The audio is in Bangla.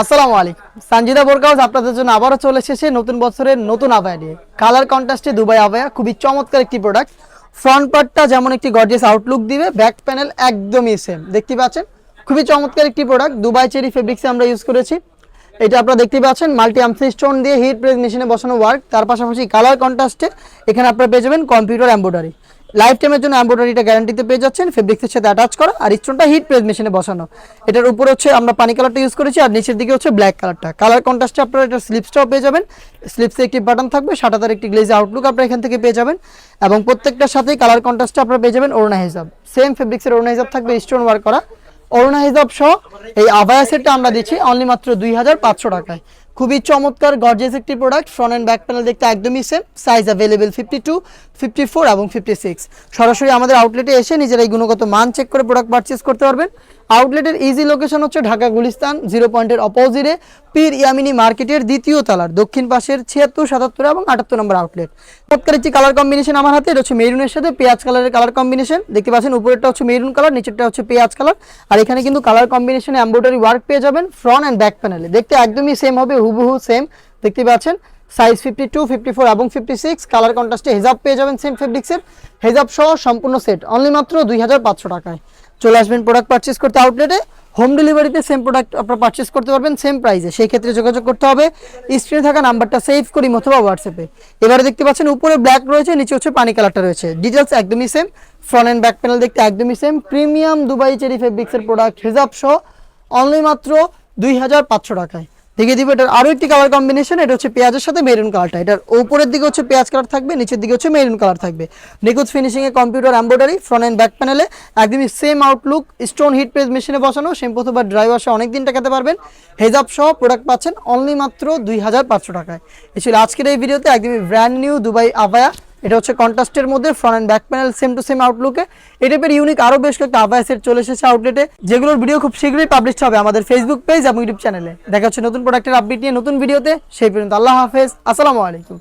আসসালামু আলাইকুম। সানজিদা বোরকাউস আপনাদের জন্য আবারও চলে এসেছে নতুন বছরের নতুন আবায়া নিয়ে। কালার কন্ট্রাস্টে দুবাই আবায়া খুবই চমৎকার একটি প্রোডাক্ট ফ্রন্ট পার্টটা যেমন একটি গর্জিয়াস আউটলুক দিবে ব্যাক প্যানেল একদমই সেম দেখতে পাচ্ছেন? খুবই চমৎকার একটি প্রোডাক্ট দুবাই চেরি ফেব্রিক্সে আমরা ইউজ করেছি। এটা আপনারা দেখতে পাচ্ছেন মাল্টি আমসি স্টোন দিয়ে হিট প্রেস মেশিনে বসানো ওয়ার্ক তার পাশাপাশি কালার কন্ট্রাস্টে এখানে আপনারা পেয়ে যাবেন কম্পিউটার এম্ব্রয়ডারি লাইফ টাইমের জন্য এম্ব্রয়ডারিটা গ্যারান্টিতে পেয়ে যাচ্ছেন ফেব্রিক্সের সাথে অ্যাটাচ করা আর স্টোনটা হিট প্রেস মেশিনে বসানো। এটার উপর হচ্ছে আমরা পানি কালারটা ইউজ করেছি আর নিচের দিকে হচ্ছে ব্ল্যাক কালারটা কালার কন্ট্রাস্টে আপনারা এটা স্লিপসটাও পেয়ে যাবেন। স্লিপসে একটি বাটন থাকবে সাটাতার একটি গ্লেজ আউটলুক আপনারা এখান থেকে পেয়ে যাবেন। এবং প্রত্যেকটার সাথেই কালার কন্ট্রাস্টে আপনারা পেয়ে যাবেন অরুণা হিসাব সেম ফেব্রিক্সের অরুণা হিসাব থাকবে স্টোন ওয়ার্ক করা। অরুণা হিসাব সহ এই আবায়া সেটটা আমরা দিচ্ছি অনলি মাত্র দুই হাজার পাঁচশো টাকায়। খুবই চমৎকার গর্জেস একটি product front and back panel দেখতে একদমই same size available fifty two fifty four এবং ফিফটি সিক্স সরাসরি আমাদের আউটলেটে এসে নিজেরা এই গুণগত মান চেক করে প্রোডাক্ট পারচেস করতে পারবেন। আউটলেটের ইজি লোকেশন হচ্ছে ঢাকা গুলিস্তান জিরো পয়েন্টের অপোজিটে পীর ইয়ামিনী মার্কেটের দ্বিতীয় তালার, দক্ষিণ পাশের ছিয়াত্তর, সাতাত্তর এবং আটাত্তর নম্বর আউটলেট চমৎকার একটি কালার কম্বিনেশন আমার হাতে, এটা হচ্ছে মেরুনের সাথে, পেঁয়াজ কালারের কালার কম্বিনেশন দেখতে পাচ্ছেন উপরেরটা হচ্ছে মেরুন কালার নিচেরটা হচ্ছে পেঁয়াজ কালার আর এখানে কিন্তু কালার কম্বিনেশনে এমব্রয়ডারি ওয়ার্ক পেয়ে যাবেন ফ্রন্ট অ্যান্ড ব্যাক প্যানেলে দেখতে একদমই সেম হবে হুবহু সেম দেখতে পাচ্ছেন size fifty two fifty four এবং ফিফটি সিক্স কালার কন্ট্রাস্টে হেজাব পেয়ে যাবেন সেম ফেব্রিক্সের হেজাব সহ সম্পূর্ণ সেট অনলি মাত্র দুই হাজার পাঁচশো টাকায়। চলে আসবেন প্রোডাক্ট পারচেস করতে আউটলেটে হোম ডেলিভারিতে সেম প্রোডাক্ট আপনারা পারচেস করতে পারবেন সেম প্রাইসে সেই ক্ষেত্রে যোগাযোগ করতে হবে। স্ক্রিনে থাকা নাম্বারটা সেভ করি অথবা হোয়াটসঅ্যাপে এবারে দেখতে পাচ্ছেন, উপরে ব্ল্যাক রয়েছে, নিচে হচ্ছে পানি কালারটা রয়েছে। ডিটেলস একদমই same front and back panel দেখতে একদমই সেম প্রিমিয়াম দুবাই চেরি ফেব্রিক্সের প্রোডাক্ট হিজাব সহ অনলি মাত্র দুই হাজার পাঁচশো টাকায়। দেখিয়ে দিব, এটার আরও একটি কালার কম্বিনেশন এটা হচ্ছে পেঁয়াজের সাথে মেরুন কালারটা এটার উপরের দিকে হচ্ছে পেঁয়াজ কালার থাকবে, নিচের দিকে হচ্ছে মেরুন কালার থাকবে। নিখুঁত ফিনিশিংয়ে computer embroidery front and back প্যানেলে একদমই same outlook stone heat press মেশিনে বসানো শ্যাম্পু বা ড্রাই ওয়াশে অনেক দিন টাকাতে পারবেন। হেজাব সহ প্রোডাক্ট পাচ্ছেন অনলি মাত্র দুই হাজার পাঁচশো টাকায়। এ ছিল আজকের এই ভিডিওতে একদমই ব্র্যান্ড নিউ দুবাই আবায়া এটা হচ্ছে কন্ট্রাস্টের মধ্যে front and back panel same to same আউটলুকে এই টাইপের ইউনিক আরও বেশ কয়েকটা আভাইসের চলে এসেছে আউটলেটে যেগুলোর ভিডিও খুব শীঘ্রই পাবলিশ হবে আমাদের ফেসবুক পেজ এবং ইউটিউব চ্যানেলে দেখা হচ্ছে নতুন প্রোডাক্টের আপডেট নিয়ে নতুন ভিডিওতে সেই পর্যন্ত আল্লাহ হাফেজ, আসসালামু আলাইকুম।